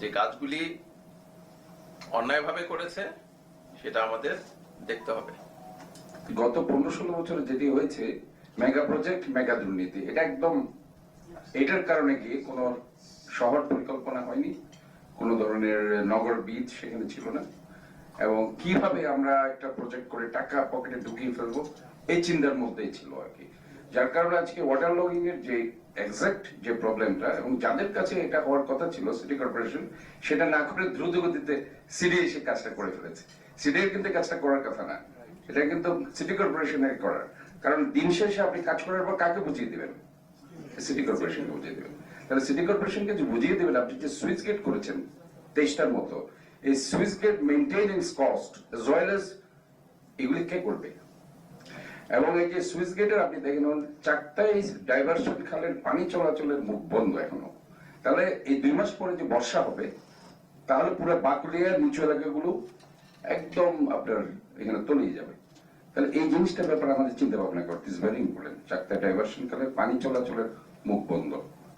যে কাজগুলি অন্যায়ভাবে করেছে, সেটা আমাদের দেখতে হবে। গত পনেরো ষোলো বছরে যেটি হয়েছে, মেগা প্রজেক্ট, মেগা দুর্নীতি, এটা একদম এটার কারণে কি কোনো শহর পরিকল্পনা হয়নি, কোনো ধরনের নগর বীজ সেখানে ছিল না। এবং কীভাবে আমরা একটা প্রজেক্ট করে টাকা পকেটে ঢুকিয়ে ফেলব, এই চিন্তার মধ্যেই ছিল আর কি। যার কারণে আজকে ওয়াটার লগিং এর যে এক্সাক্ট যে প্রবলেমটা এবং যাদের কাছে এটা হওয়ার কথা ছিল সিটি কর্পোরেশন সেটা না করে দ্রুত গতিতে সিডি এসে কাজটা করে ফেলেছে। সিডি এর কিন্তু কাজটা করার কথা না। এটা কিন্তু সিটি কর্পোরেশনের করার। কারণ দিন শেষে আপনি কাজ করার পর কাকে বুঝিয়ে দিবেন? সিটি কর্পোরেশনকে বুঝিয়ে দিবেন। তাহলে সিটি কর্পোরেশনকে বুঝিয়ে দিবেন, আপনি যে সুইচ গেট করেছেন তেইশটার মতো, এই switch gate maintenance cost as well as এগুলি কে করবে? এবং এই যে সুইচ গেটের আপনি দেখেন চারটায় ডাইভারশন খালের পানি চলাচলের মুখ বন্ধ এখনও। তাহলে এই দুই মাস পরে যে বর্ষা হবে, তাহলে পুরো বাকুলিয়ার নিচু এলাকাগুলো একদম আপনার এখানে তলিয়ে যাবে। তাহলে এই জিনিসটার ব্যাপারে আমাদের চিন্তা ভাবনা করতে ইজ ভেরি ইম্পর্টেন্ট চারটা ডাইভারশন খালের পানি চলাচলের মুখ বন্ধ।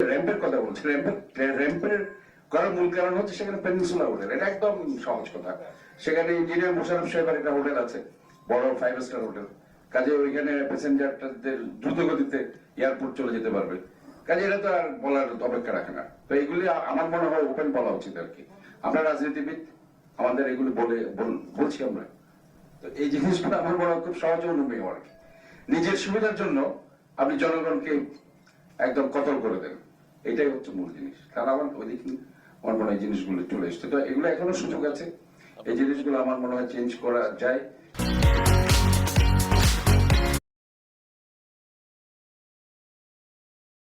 র্যাম্পের কথা বলছি। র্যাম্পের র্যাম্পের করার মূল কারণ হচ্ছে সেখানে পেনিনসুলা হোটেল এটা একদম সহজ কথা। সেখানে ইঞ্জিনিয়ার মোশারফ সাহেবের একটা হোটেল আছে, বড় ফাইভ স্টার হোটেল কাজে ওইখানে প্যাসেঞ্জারদের দ্রুত গতিতে এয়ারপোর্ট চলে যেতে পারবে। কাজে এটা তো আর বলার অপেক্ষা রাখে না। তো এগুলি আমার মনে হয় ওপেন বলা উচিত আর কি। আমরা রাজনীতিবিদ, আমাদের এগুলি বলে বলছি আমরা। তো এই জিনিসগুলো আমার মনে হয় খুব সহজে অনুমেয় আর কি। নিজের সুবিধার জন্য আপনি জনগণকে একদম কতল করে দেন। এটাই হচ্ছে মূল জিনিস। তাহলে আমার ওই দিক আমার মনে হয় জিনিসগুলো চলে এসছে। তো এগুলো এখনও সুযোগ আছে। এই জিনিসগুলো আমার মনে হয় চেঞ্জ করা যায়।